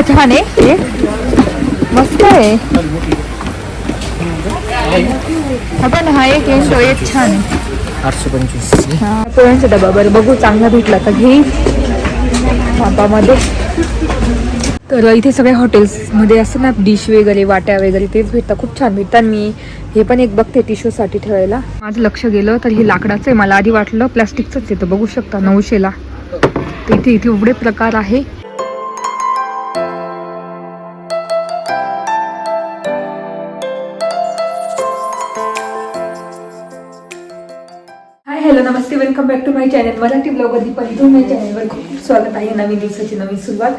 हा. छान आहे मस्त आहे. आपण पण हा एक आहे तो एक छान आहे. आठशे पंचवीस हा पोळ्यांचा डबा. बरं बघू चांगला भेटला तर घेईन बाबामध्ये तर इथे सगळ्या हॉटेल्समध्ये असं ना डिश वगैरे वाट्या वगैरे तेच भेटतात. खूप छान भेटतात. मी हे पण एक बघते टिश्यूसाठी ठेवायला. माझं लक्ष गेलं तर हे लाकडाचं आहे. मला आधी वाटलं प्लास्टिकचंच येतं बघू शकता नऊशेला. इथे इथे एवढे प्रकार आहे. Back to my channel Marathi blog आधी पण माझ्या चॅनलवर खूप खूप स्वागत आहे. नवीन दिवसाची नवीन सुरुवात.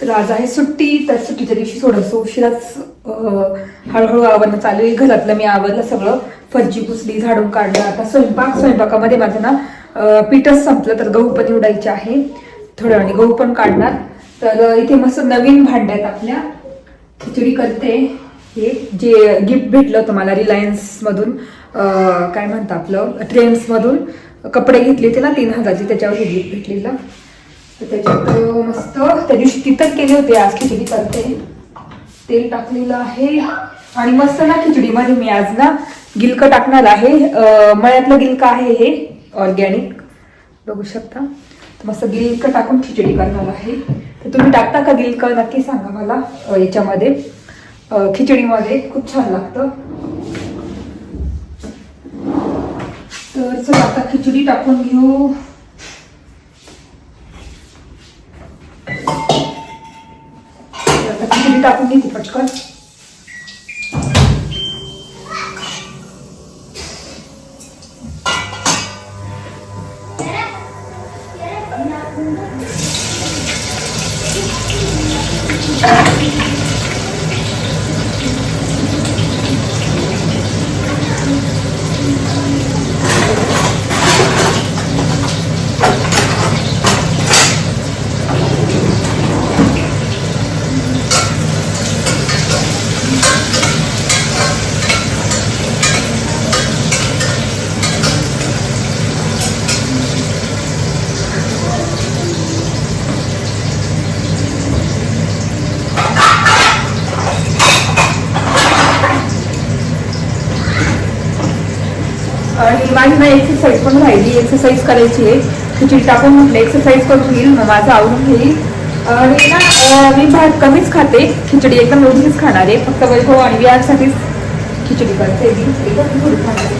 तर आज आहे सुट्टी. तर सुट्टीच्या दिवशी थोडंसं उशिराच हळूहळू आवरणं चालू आहे. घरातलं मी आवरलं सगळं. फरची पुसली झाडून काढलं. आता स्वयंपाक स्वयंपाकामध्ये माझं ना पीठच संपलं. तर गहू पण निवडायचे आहे. थोड्या वेळाने गहू पण काढणार. तर इथे मस्त नवीन भांड्यात आपल्या. खिचडी करते. हे जे गिफ्ट भेटलं होतं मला रिलायन्समधून काय म्हणतं आपलं ट्रेंड्समधून कपडे घेतले होते ना तीन हजारचे त्याच्यावर घेतली गिफ्ट तर त्याच्यात मस्त त्या दिवशी तिथंच केले होते आज खिचडी करते. तेल टाकलेलं आहे. आणि मस्त ना खिचडीमध्ये मी आज ना गिलक टाकणार आहे. मळ्यातलं गिलक आहे हे ऑर्गॅनिक बघू शकता. तर मस्त गिलक टाकून खिचडी करणार आहे. तर तुम्ही टाकता का गिलक? नक्की सांगा मला याच्यामध्ये. खिचडीमध्ये. खूप छान लागतं. तर चला आता खिचडी टाकून घेऊ. आता खिचडी टाकून घेते पटकन. आणि माझी ना एक्सरसाइज पण राहिली. एक्सरसाइज करायची आहे. खिचडी टाकून म्हटलं एक्सरसाइज करून घेईल मग माझं आवडून घेईल. आणि ना मी भात कमीच खाते. खिचडी एकदम रोजीच खाणार आहे. फक्त वैभव आणि विहारसाठीच खिचडी करते मी. एकदम खाणार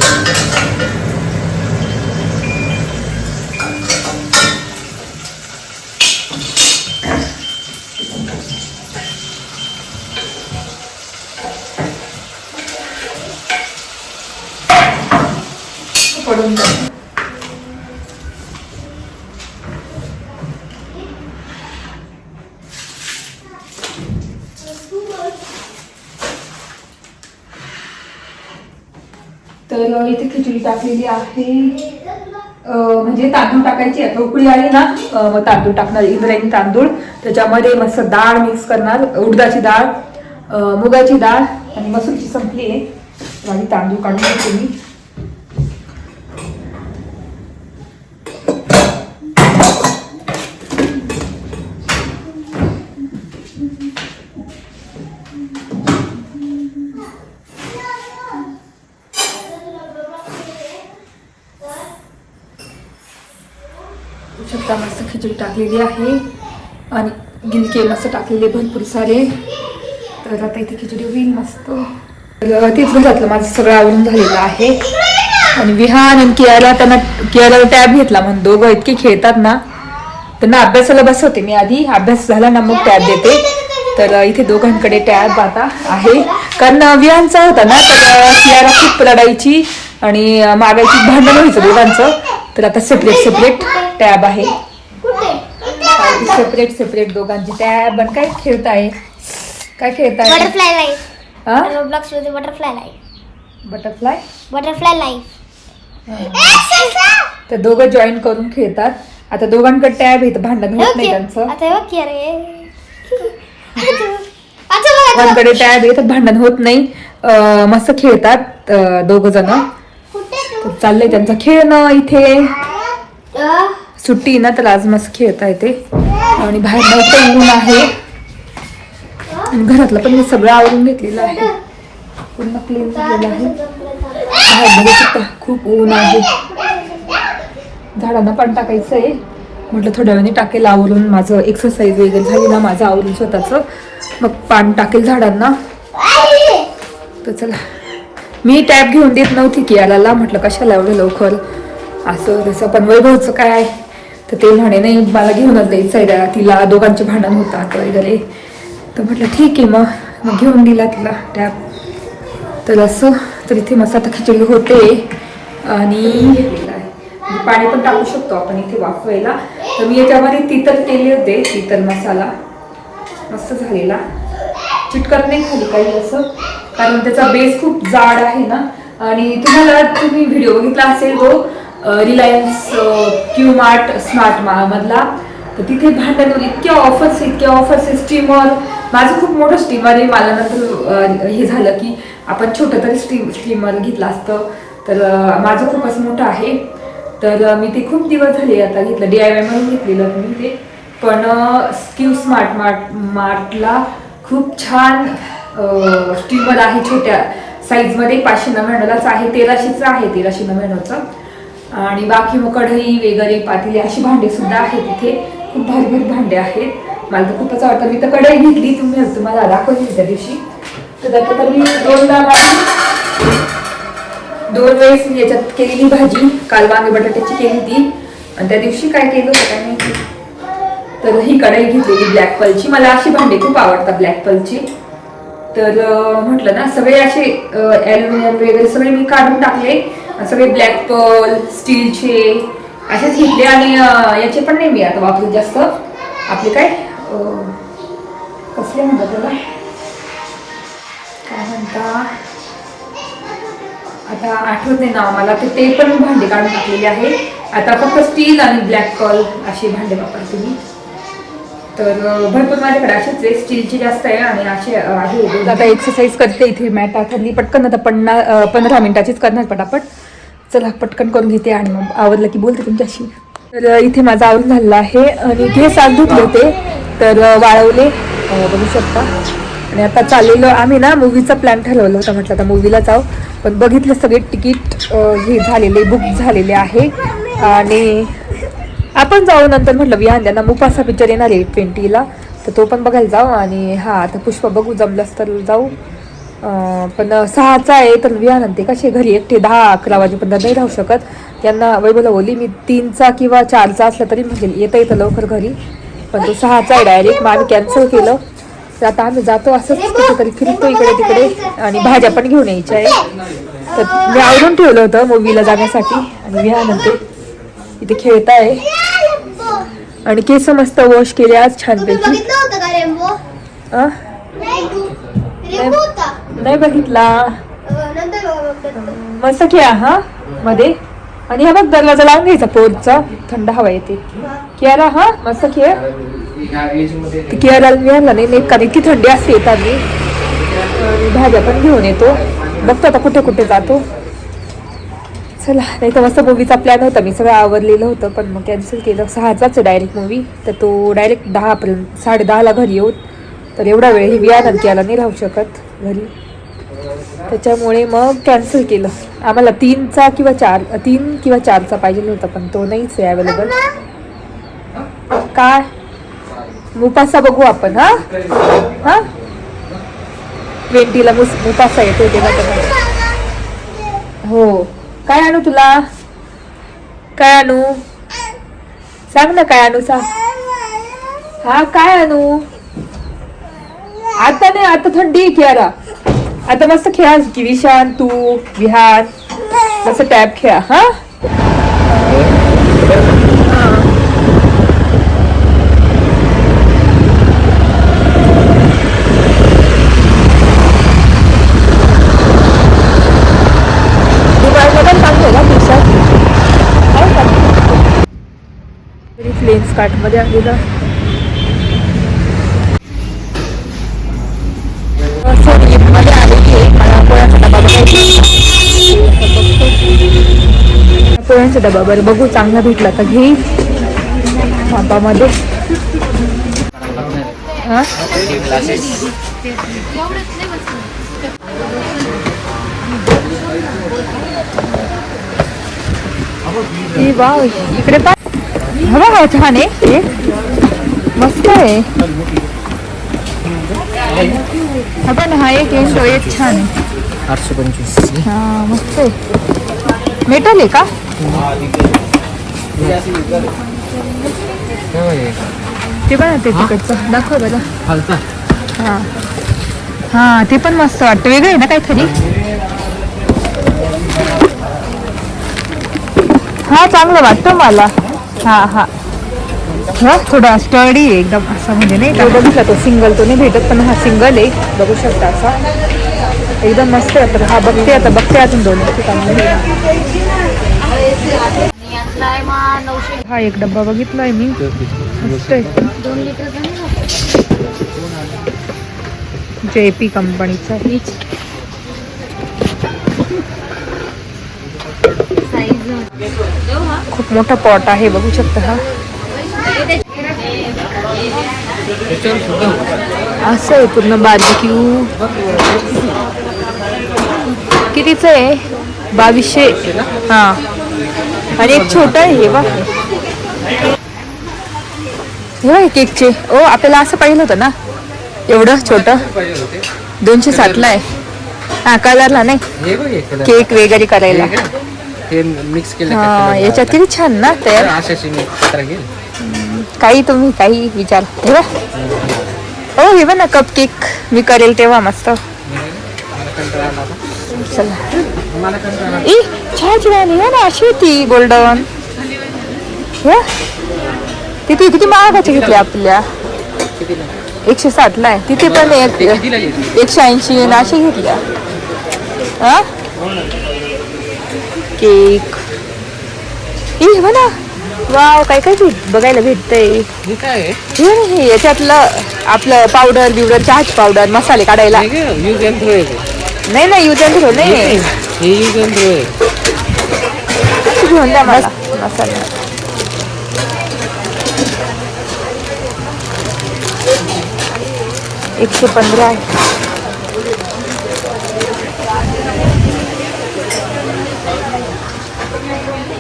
पडून जाईल. तर इथे खिचडी टाकलेली आहे. म्हणजे तांदूळ टाकायची आता उकळी आली ना मग तांदूळ टाकणार इंद्रायणी तांदूळ. त्याच्यामध्ये मस्त डाळ मिक्स करणार. उडदाची डाळ मुगाची डाळ आणि मसूरची संपली आहे. आणि तांदूळ काढून घेते मी. बघू शकता. मस्त खिचडी टाकलेली आहे. आणि गिलके मस्त टाकलेले भरपूर सारे. तर आता इथे खिचडी होईल मस्त. तर तेच घरातलं माझं सगळं आवडून झालेलं आहे. आणि विहान आणि कियाला त्यांना कियाला टॅब घेतला म्हणून दोघं इतके खेळतात ना. त्यांना अभ्यासाला बसवते मी आधी. अभ्यास झाला ना मग टॅब देते. तर इथे दोघांकडे टॅब आता आहे. कारण विहानचा होता ना तर कियाला खूप रडायची आणि मागायची भांडण व्हायचं दोघांचं. तर आता सेपरेट सेपरेट टॅब आहे. सेपरेट सेपरेट दोघांची टॅब आणि काय खेळताय? काय खेळताय? बटरफ्लाय लाईफ हा? मध्ये butterfly life butterfly butterfly life तर दोघं जॉईन करून खेळतात. आता दोघांकडे टॅब आहे तर भांडण होत नाही त्यांचं. आता हे बघ की अरे बघ दोघांकडे टॅब आहे तर भांडण होत नाही. अं, मस्त खेळतात दोघ जण. कुठे चाललंय त्यांचं खेळणं इथे. अं, सुट्टी ना तर आज मस्त खेळता येते. आणि बाहेर बाहेर ऊन आहे. आणि घरातलं पण मी सगळं आवरून घेतलेलं आहे. पूर्ण क्लीन झालेलं आहे. बाहेर बघू शकता खूप ऊन आहे. झाडांना पण टाकायचं आहे. म्हटलं थोड्या वेळाने टाकेल आवरून. माझं एक्सरसाइज वगैरे झाली ना माझं आवरून स्वतःचं. मग पान टाकेल झाडांना. तर चला. मी टॅब घेऊन देत नव्हती की याला म्हटलं कशाला एवढं लवकर? असं तसं पण वैभवचं काय आहे? तर ते म्हणे नाही मला घेऊनच द्यायचं आहे तिला दोघांचे भांडण होतात वगैरे. तर म्हटलं ठीक आहे मग. मग घेऊन दिला तिला टॅप तर असं तर इथे मस्त आता खिचडी होते. आणि पाणी पण टाकू शकतो आपण इथे वाफवायला. तर मी याच्यामध्ये तितर केले होते तितर मसाला. मस्त झालेला. चिटकत नाही खाली काही असं कारण त्याचा बेस खूप जाड आहे ना. आणि तुम्हाला तुम्ही व्हिडिओ बघितला असेल तो रिलायन्स क्यू मार्ट स्मार्ट मधला तर तिथे भांड्यांवर इतक्या ऑफर्स इतक्या ऑफर्स आहे. स्टीमर माझं खूप मोठं स्टीमर आहे. मला नंतर हे झालं की आपण छोटं तरी स्टीम स्टीमर घेतलं असतं. तर माझं खूपच मोठं आहे. तर मी ते खूप दिवस झाले आता घेतलं. डी आय वाय म्हणून घेतलेलं मी ते. पण स्क्यू स्मार्ट मार्ट मार्टला खूप छान स्टीमर आहे. छोट्या साईजमध्ये पाचशे नव्याण्णवलाच आहे. तेराशेचं आहे तेराशे नव्याण्णवचं. आणि बाकी मग कढई वगैरे पातेली अशी भांडे सुद्धा आहेत तिथे खूप भारी भारी भांडे आहेत. मला तर खूपच आवडतं मी तर कढई घेतली. तुम्ही तुम्हाला दाखवली त्या दिवशी. तर त्यात तर मी दोनदा दोन वेळेस मी याच्यात केलेली भाजी. काल वांगे बटाट्याची केली ती आणि त्या दिवशी काय केलं होतं काय माहिती? तर ही कढई घेतलेली ब्लॅक पलची मला अशी भांडी खूप आवडतात ब्लॅक पलची तर म्हटलं ना सगळे असे ॲल्युमिनियम वगैरे सगळे मी काढून टाकले. सगळे ब्लॅक पर्ल स्टीलचे असेच घेतले आणि याचे पण नाही मी आता वापरत जास्त. आपले काय? कसले म्हणतात त्याला? काय म्हणता? आता आठवत नाही नाव मला तर ते पण भांडे काढून टाकलेले आहे. आता फक्त स्टील आणि ब्लॅक कॉल असे भांडे वापरते मी. तर भरपूर माझ्याकडे असेच आहे. स्टीलचे जास्त आहे आणि असे आहे आता एक्सरसाइज करते इथे मॅट आखली पटकन आता पन्ना पंधरा मिनिटाचीच करणार पटापट. चला पटकन करून घेते आणि मग आवडलं की बोलते तुमच्याशी. तर इथे माझा आवड झाला आहे आणि इथे साल धुतले होते तर वाळवले. बघू शकता. आणि आता चाललेलो आम्ही ना मूवीचा प्लॅन ठरवलं होता म्हटलं आता मूवीला जाऊ. पण बघितलं सगळे तिकीट हे झालेले बुक झालेले आहे. आणि आपण जाऊ नंतर म्हटलं विहान मुपासा पिक्चर येणार आहे ट्वेंटीला तर तो पण बघायला जाऊ आणि हां आता पुष्पा बघू जमलंच तर जाऊ. पण सहाचा आहे तर विहान ते कसे घरी एकटे दहा अकरा वाजेपर्यंत नाही राहू शकत. यांना वैभवला बोलली मी तीनचा किंवा चारचा असला तरी म्हणजे येता येतं लवकर घरी. पण तो सहाचा आहे डायरेक्ट मग आम्ही कॅन्सल केलं. तर आता आम्ही जातो असंच कुठेतरी फिरतो इकडे तिकडे आणि भाज्या पण घेऊन यायच्या आहे. तर मी आवरून ठेवलं होतं मूवीला जाण्यासाठी आणि विहान ते इथे खेळत आहे आणि केस मस्त वॉश केले आज छानपैकी नाही बघितला. मस्त खेळा हा? मध्ये. आणि हा बघ दरवाजा लावून घ्यायचा पोटचा थंड हवा येते. कियारा हा? मस्त खेळ. ती कियारा विहारला नाही कारण इतकी थंडी असते आणि भाज्या पण घेऊन येतो. बघतो आता कुठे कुठे जातो. चला नाही तर मस्त मूवीचा प्लॅन होता. मी सगळं आवरलेलं होतं पण मग कॅन्सल केलं. सहाचाच डायरेक्ट मूवी तर तो डायरेक्ट दहापर्यंत साडे दहाला घरी येऊन तर एवढा वेळ ही विया याला नाही राहू शकत घरी. त्याच्यामुळे मग कॅन्सल केलं. आम्हाला तीनचा किंवा चार तीन किंवा चारचा पाहिजे होता पण तो नाहीच आहे अवेलेबल काय? मुपासा बघू आपण हा? हा? ट्वेंटीला मुस मुपासा येतो तेव्हा तेव्हा हो. काय आणू तुला? काय आणू? सांग ना काय आणू सांग हा काय आणू? आता नाही आता थंडी आहे कियारा आता मस्त खेळा की विशान तू विहार. मस्त टॅप खेळा हा? दुबईला पण चांगलं पोळ्यांचा डबा. बरं बघू चांगला भेटला तर ग्लासेस ही? वाव इकडे पण हा बघा छान आहे. मस्त आहे. हा पण हा एक येतो एक छान आहे. आठशे पंचवीस हा मस्त आहे. मेटल आहे का? ते पण ते तिकडचं. दाखव बरं. हा. हा ते पण मस्त वाटतं. वेगळं आहे ना काहीतरी? हा चांगलं वाटतं मला. हा हा. हा थोडा स्टडी एकदम असं म्हणजे नाही का? बघू शकतो सिंगल तो नाही भेटत पण हा सिंगल आहे. बघू शकता असा. एकदम मस्त वाटतं हा बघते आता बघते अजून दोन ठिकाणी हा एक डब्बा बघितलाय मी मस्त आहे जे पी कंपनीचा खूप मोठा पॉट आहे बघू शकता हा. असं आहे पूर्ण क्यू कितीच आहे बावीसशे हा. आणि एक छोट आहे हे बघ. हे बघ केकचे ओ आपल्याला असं पाहिलं होतं ना? एवढं छोट? दोनशे साठला आहे. हा कलरला नाही. हे हे केक वगैरे करायला. हे मिक्स हा याच्यात किती छान ना तयार. काही तुम्ही काही विचार. हे हो हे बघ ना कप केक मी करेल तेव्हा मस्त. चला. ई छान आहे ना अशी होती गोल्डन. हे? तिथे किती महागाची घेतली आपल्या? एकशे साठला आहे. तिथे पण एक? एकशे ऐंशी अशी घेतल्या. हा? केक. ई म्हणा वाव काय काय बघायला भेटतंय. हे काय आहे? हे ना हे याच्यातलं आपलं पावडर बिवडर चहाची पावडर मसाले काढायला. आहे. नाही नाही युज अँड थ्रो नाही. हे यूज अँड थ्रो आहे. घेऊन द्या मला. मसाला एकशे पंधरा आहे.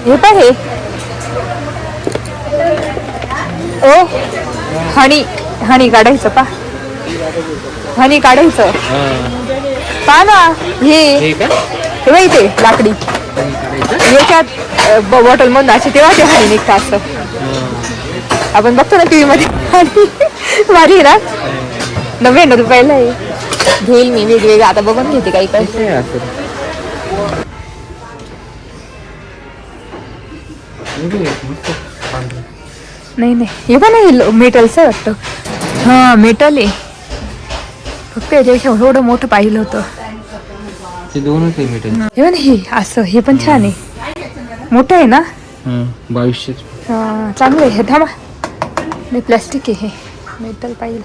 हे पण हे. ओ हणी हणी काढायचं पा हणी काढायचं. पा ना हे. बघ इथे लाकडी. हे? याच्यात बॉटल मधून असे तेव्हा ते हरी निघतं असं. आपण बघतो ना टीव्ही मध्ये हनी. भारी आहे ना? नव्याण्णव रुपयाला आहे. घेईल मी वेगवेगळं आता बघून घेते काही हे. हे पांढरं. नाही नाही. हे पण आहे मेटलचं वाटतं. हां मेटल आहे. फक्त याच्यापेक्षा एवढं मोठं पाहिलं होतं. ते दोनच आहे मीटर हे असं हे पण छान आहे. मोठं आहे ना? बावीसशे हां चांगलं आहे. हे थांबा. नाही प्लॅस्टिक आहे हे. मेटल पाहिलं.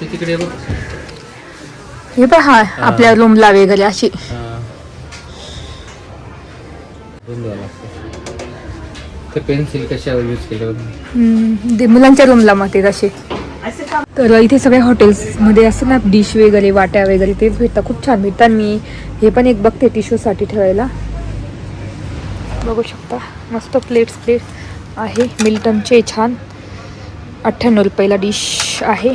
ते तिकडे बघ. हे पण हा. आपल्या रूमला वगैरे अशी. लागतं. ते पेन्सिल कशावर यूज केलं हम्म, ते मुलांच्या रूमला मग ते तसे. तर इथे सगळ्या हॉटेल्समध्ये असं ना डिश वगैरे वाट्या वगैरे तेच भेटतात. खूप छान भेटतात. मी हे पण एक बघते टिश्यूसाठी ठेवायला. बघू शकता. मस्त प्लेट्स प्लेट आहे. मिल्टनचे छान. अठ्ठ्याण्णव रुपयाला डिश आहे.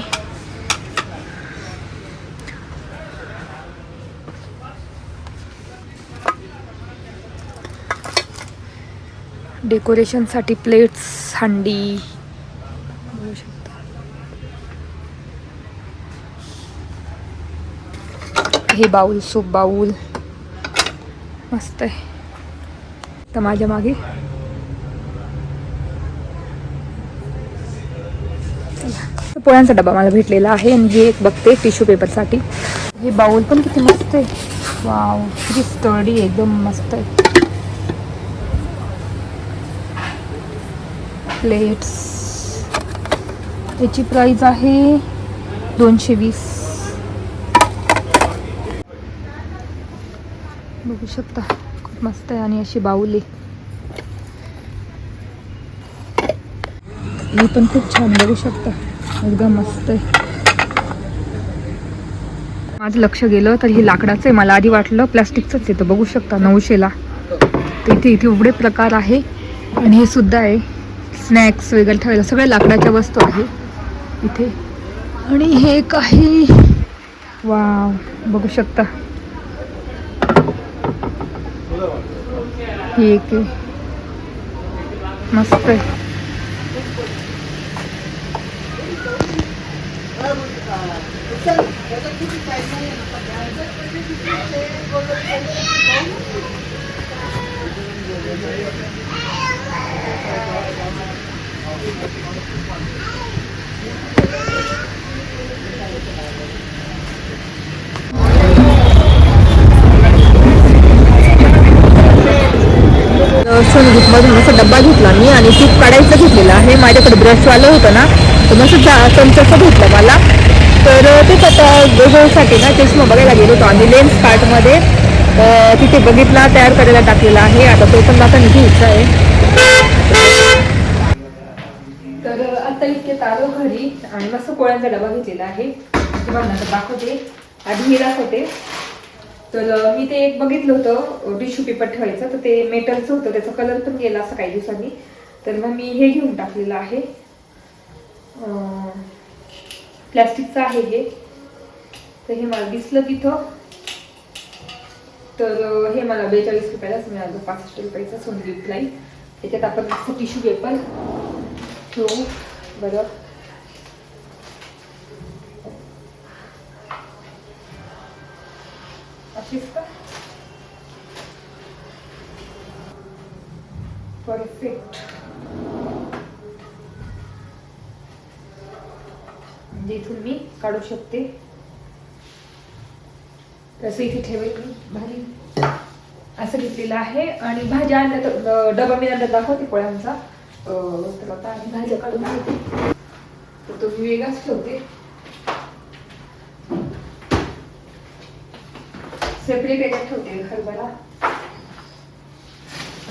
डेकोरेशनसाठी प्लेट्स हंडी बघू शकता हे बाऊल सूप बाऊल. मस्त आहे. तर माझ्या मागे. पोळ्यांचा डबा मला भेटलेला आहे आणि हे एक बघते टिश्यू पेपरसाठी. हे बाऊल पण किती मस्त आहे. वाव किती स्टडी एकदम मस्त आहे. प्लेट्स याची प्राईज आहे दोनशे वीस बघू शकता. खूप मस्त आहे आणि अशी बाऊली ही पण खूप छान बघू शकता. एकदम मस्त आहे. माझं लक्ष गेलं तर हे लाकडाचं आहे. मला आधी वाटलं प्लॅस्टिकचंच आहे तर बघू शकता नऊशेला. तर इथे इथे एवढे प्रकार आहे. आणि हे सुद्धा आहे. स्नॅक्स वगैरे ठेवायला. सगळ्या लाकडाच्या वस्तू आहे. इथे. आणि हे काही वा वाव. बघू शकता. हे एक आहे मस्त आहे संगीतमधून असा डब्बा घेतला मी आणि तूप काढायचं घेतलेलं आहे. माझ्याकडे ब्रशवालं होतं ना तर मग असं चमचाचं घेतलं मला. तर तेच आता गोगोसाठी ना चष्मा बघायला गेलो होतो आणि लेन्स कार्टमध्ये तिथे बघितला तयार करायला टाकलेला आहे. आता तो पण आता घ्यायचा आहे. तर आता इतके आलो घरी आणि मस्त पोळ्यांचा डबा घेतलेला आहे. दाखवते. आधी हे दाखवते. तर मी ते एक बघितलं होतं टिश्यू पेपर ठेवायचं तर ते मेटलचं होतं त्याचा कलर पण गेला असं काही दिवसांनी. तर मग मी हे घेऊन टाकलेलं आहे. प्लॅस्टिकचं आहे हे. तर हे मला दिसलं तिथं. तर हे मला बेचाळीस रुपयालाच मिळालं पासष्ट रुपयाचं सोनी रिप्लाई त्याच्यात आपण टिश्यू पेपर ठेवू. बरं. अशीच का परफेक्ट म्हणजे इथून मी काढू शकते. तसं इथे ठेवेल मी असं घेतलेलं आहे. आणि भाज्या आणल्या तर डबा मी आणला दाखवते पोळ्यांचा. तर आता भाज्या काढून घेते तर तो मी वेगळाच ठेवते. सेपरेट याच्यात ठेवते हरभरा.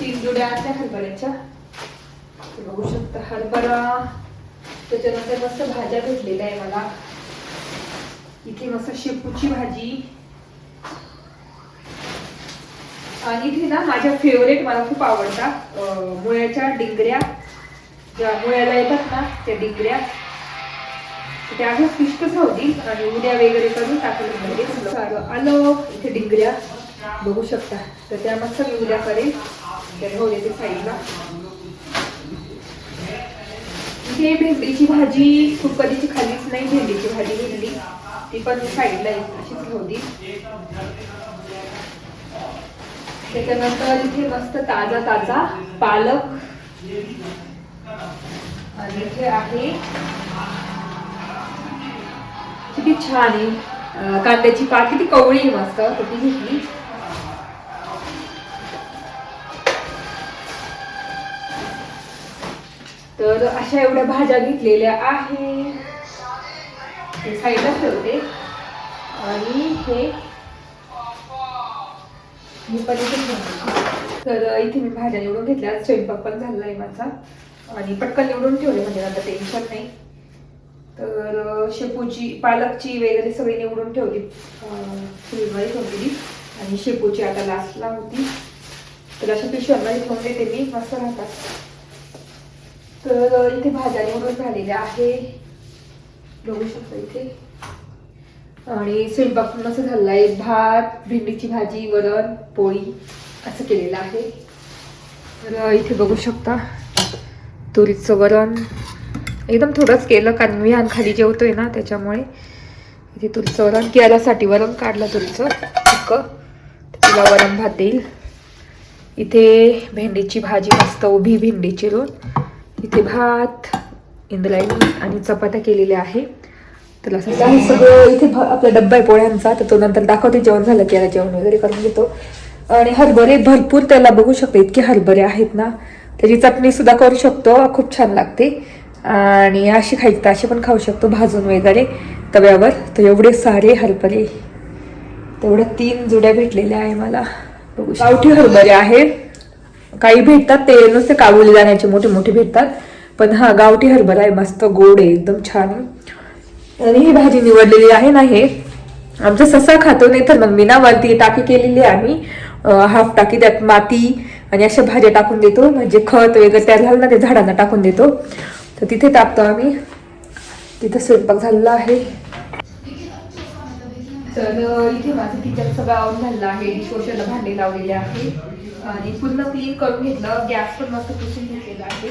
तीन जुड्या असल्या हरभऱ्याच्या. बघू शकता हरभरा. त्याच्यानंतर मस्त भाज्या भेटलेल्या आहे मला. इथे मस्त शेपूची भाजी. आणि इथे ना माझ्या फेवरेट मला खूप आवडतात मुळ्याच्या डिंगऱ्या. ज्या मुळ्याला येतात ना त्या डिंगऱ्या. ते त्या फिष्टच होती आणि उद्या वगैरे करून टाकलं म्हणजे सारं आलं. इथे डिंगऱ्या बघू शकता. तर त्या मस्त मी उद्या करेल त्या राहू हो, साईडला. इथे भेंडीची भाजी खूप कधीची खालीच नाही भेंडीची भाजी भेंडी ती पण साईडला अशीच ठेवली. त्याच्यानंतर इथे मस्त ताजा ताजा पालक. आणि इथे आहे किती छान आहे. कांद्याची पात किती कवळी आहे मस्त. कुठे ती घेतली? तर अशा एवढ्या भाज्या घेतलेल्या आहे. हे साईडला ठेवते. आणि हे मी पण इथे तर इथे मी भाज्या निवडून घेतल्या. स्वयंपाक पण झालेला आहे माझा. आणि पटकन निवडून ठेवले म्हणजे आता टेन्शन नाही. तर शेपूची पालकची वगैरे सगळी निवडून ठेवली. फुलबाई ठेवलेली आणि शेपूची आता लास्टला होती. तर अशा पिशव्यांमध्ये ठेवून देते मी. मस्त राहतात. तर इथे भाज्या निवडून झालेल्या आहे. बघू शकता इथे. आणि स्वयंपाक पण असं झालेला आहे. भात भेंडीची भाजी वरण पोळी असं केलेलं आहे. तर इथे बघू शकता. तुरीचं वरण. एकदम थोडंच केलं कारण मी खाली जेवतोय ना त्याच्यामुळे. इथे तुरीचं वरण केळासाठी वरण काढलं तुरीचं इतक तिला वरण भात देईल. इथे भेंडीची भाजी मस्त उभी भेंडी चिरून इथे भात इंद्रायणी आणि चपात्या केलेल्या आहे. तर असं सगळं. इथे भ- आपला डब्बा आहे पोळ्यांचा. तर तो नंतर दाखवते जेवण झालं की याला जेवण वगैरे करून घेतो. आणि हरभरे भरपूर त्याला बघू शकते. इतके हरभरे आहेत ना. त्याची चटणी सुद्धा करू शकतो. खूप छान लागते. आणि अशी खायची तर अशी पण खाऊ शकतो भाजून वगैरे. तव्यावर. तर एवढे सारे हरभरे. तेवढ्या तीन जुड्या भेटलेल्या आहे मला. बघू. गावठी हरभरे आहे काही भेटतात ते नुसते काबुली दाण्याचे मोठे मोठे भेटतात. पण हा गावठी हरभरा आहे मस्त गोड आहे एकदम छान आणि ही भाजी निवडलेली आहे ना हे. आमचा ससा खातो नाही तर मग मी ना वरती टाकी केलेली आहे आम्ही. हाफ टाकी त्यात माती आणि अशा भाज्या टाकून देतो. म्हणजे खत वगैरे तयार झालं ना ते झाडांना टाकून देतो. तर तिथे टाकतो आम्ही. तिथं स्वयंपाक झालेला आहे. तर इथे माझं किचन सगळं आवड झालेलं आहे. डिशवॉशरला भांडे लावलेले आहे. आणि पूर्ण क्लीन करून घेतलं. गॅस पण मस्त पुसून घेतलेला आहे.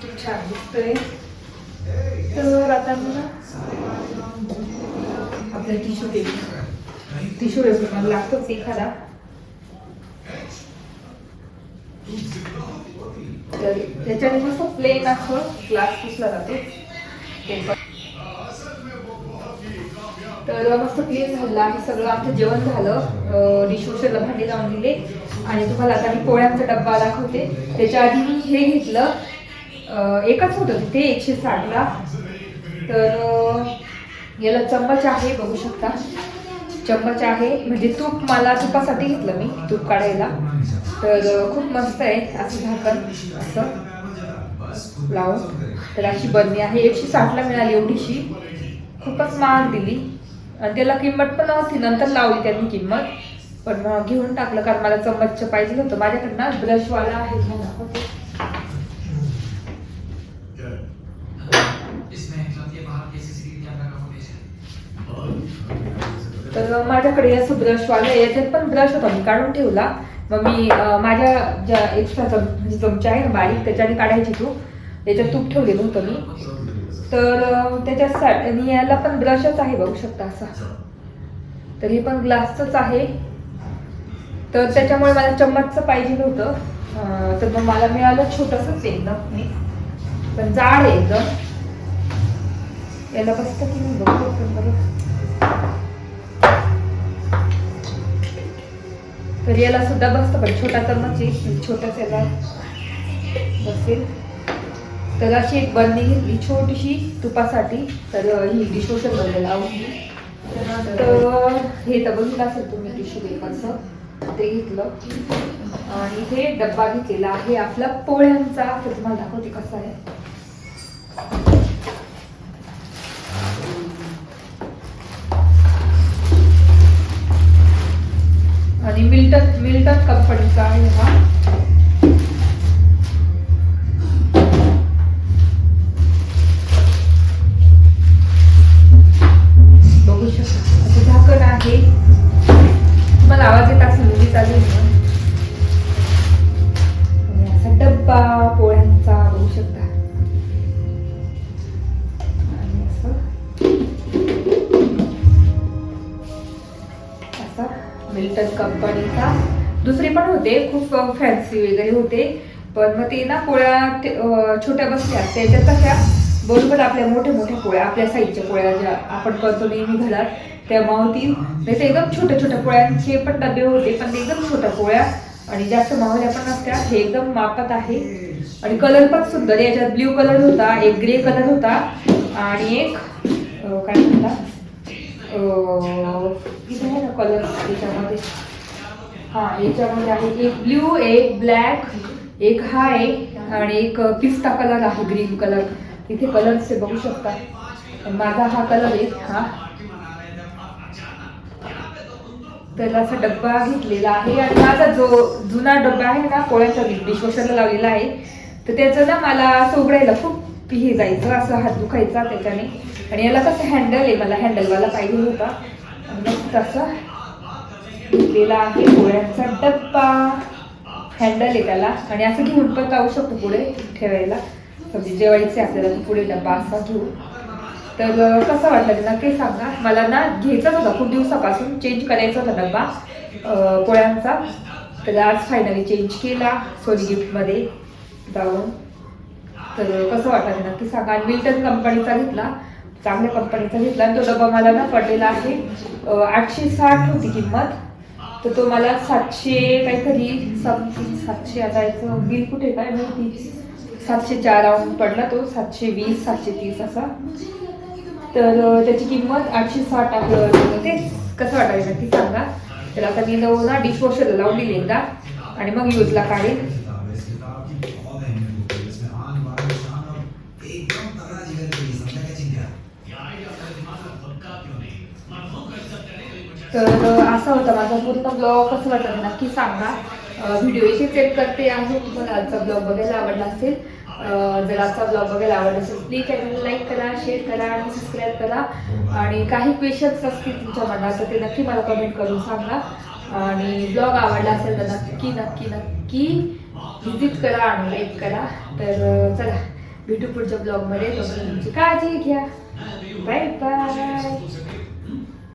खूप छान दिसतोय. तर आता मला ना टिश्यू पेपर टिश्यू पेपर मला लागतोच एखादा. तर त्याच्याने मस्त प्लेन असं ग्लास पुसला जातो. पेपर तर मस्त क्लिअर झालं आहे सगळं आमचं जेवण झालं. डिशवॉशरला भांडी लावून दिले. आणि तुम्हाला आता मी पोळ्यांचा डब्बा दाखवते. त्याच्या आधी मी हे घेतलं. एकच होतं ते एकशे साठला. तर याला चम्मच आहे बघू शकता. चम्मच आहे. म्हणजे तूप मला तुपासाठी घेतलं मी तूप काढायला. तर खूप मस्त आहे असं झाकण असं. लावून. तर अशी बरणी आहे. एकशे साठला मिळाली एवढीशी. खूपच महाग दिली. आणि त्याला किंमत पण नव्हती नंतर लावली त्यांनी किंमत. पण मग घेऊन टाकलं. कारण मला चम्मच पाहिजे होतं. माझ्याकडनं ब्रशवाला आहे. मला दाखवते. तर माझ्याकडे असं ब्रशवाला आहे. याच्यात पण ब्रश होता. मी काढून ठेवला. मग मी माझ्या ज्या एक्स्ट्रा म्हणजे चमचा आहे ना बारीक त्याच्याने काढायची तू. याच्यात तूप ठेवलेलं होतं मी. तर त्याच्यासाठी आणि याला पण ब्रशच आहे बघू शकता असा. तर हे पण ग्लासचंच आहे. तर त्याच्यामुळे मला चम्मचचं पाहिजे होतं. तर मग मला मिळालं छोटंसंच एकदम. पण जाड आहे एकदम. याला बसतं की मी बघू बरोबर बरं. तर याला सुद्धा बसतं पण छोटा तर आहे छोटाच याला बसेल. तर अशी एक बंदी घेतली छोटीशी तुपासाठी. तर ही डिशवॉशरमध्ये लावून तर हे तर बघितलं असेल तुम्ही टिश्यू पेपरचं ते घेतलं. आणि हे डब्बा घेतलेला आहे आपला पोळ्यांचा. तर तुम्हाला दाखवते कसा आहे. मिल्टन मिल्टन कंपनीचा आहे हा. होते. पण मग ते ना पोळ्या ते, छोट्या बसल्या. त्याच्यात कशा बरोबर आपल्या मोठ्या मोठ्या पोळ्या आपल्या साईजच्या पोळ्या ज्या आपण करतो नेहमी घरात त्या मावतील नाही तर एकदम छोट्या छोट्या पोळ्यांचे पण डबे होते पण ते एकदम छोट्या पोळ्या आणि जास्त मावल्या पण नसत्या. हे एकदम मापात आहे. आणि कलर पण सुंदर. याच्यात ब्ल्यू कलर होता एक ग्रे कलर होता आणि एक काय म्हणता? कलर त्याच्यामध्ये. हा याच्यामध्ये आहे एक ब्ल्यू एक ब्लॅक एक हा आहे आणि एक पिस्ता कलर आहे ग्रीन कलर. इथे कलर्स बघू शकता. माझा हा कलर आहे हा. तर असा डब्बा घेतलेला आहे आणि माझा जो जुना डब्बा आहे ना पोळ्याचा डिशवॉशरला लावलेला आहे. तर त्याचं ना मला असं उघडायला खूप हे जायचं असं हात दुखायचा त्याच्याने. आणि याला कसं हँडल आहे मला हँडलवाला पाहिजे होता. मग तसं तसं आहे पोळ्यांचा डब्बा. हँडल आहे त्याला. आणि असं घेऊन पण जाऊ शकतो पुढे ठेवायला. म्हणजे जेवायचे आपल्याला तर पुढे डब्बा असा घेऊ. तर कसं वाटलं ते नक्की सांगा. मला ना घ्यायचाच होता. खूप दिवसापासून चेंज करायचा होता डब्बा पोळ्यांचा. तर आज फायनली चेंज केला. सोनी गिफ्टमध्ये जाऊन. तर कसं वाटलं ते नक्की सांगा. आणि मिल्टन कंपनीचा घेतला. चांगल्या कंपनीचा घेतला. आणि तो डबा मला ना पडलेला आहे. आठशे साठ होती किंमत. तर तो मला सातशे काहीतरी सात सातशे आता याचं बिल कुठे काय माहिती. सातशे चार राऊंड पडला तो सातशे वीस सातशे तीस असा. तर त्याची किंमत आठशे साठ आहे. ते कसं वाटायचं नक्की सांगा. तर आता मी जाऊ ना डिशवॉशरला लावून दिली एकदा. आणि मग यूजला काढेल तर असा होता. माझा पूर्ण ब्लॉग कसं वाटलं नक्की सांगा. व्हिडिओ इथे सेट करते आहे. तुम्हाला आजचा ब्लॉग बघायला आवडला असेल जर आजचा ब्लॉग बघायला आवडला असेल प्लीज चॅनल लाईक करा शेअर करा आणि सबस्क्राईब करा. आणि काही क्वेश्चन्स असतील तुमच्या मनात तर ते नक्की मला कमेंट करून सांगा. आणि ब्लॉग आवडला असेल तर नक्की नक्की नक्की व्हिजिट करा आणि लाईक करा. तर चला भेटू पुढच्या ब्लॉगमध्ये तुमची काळजी घ्या. Bye bye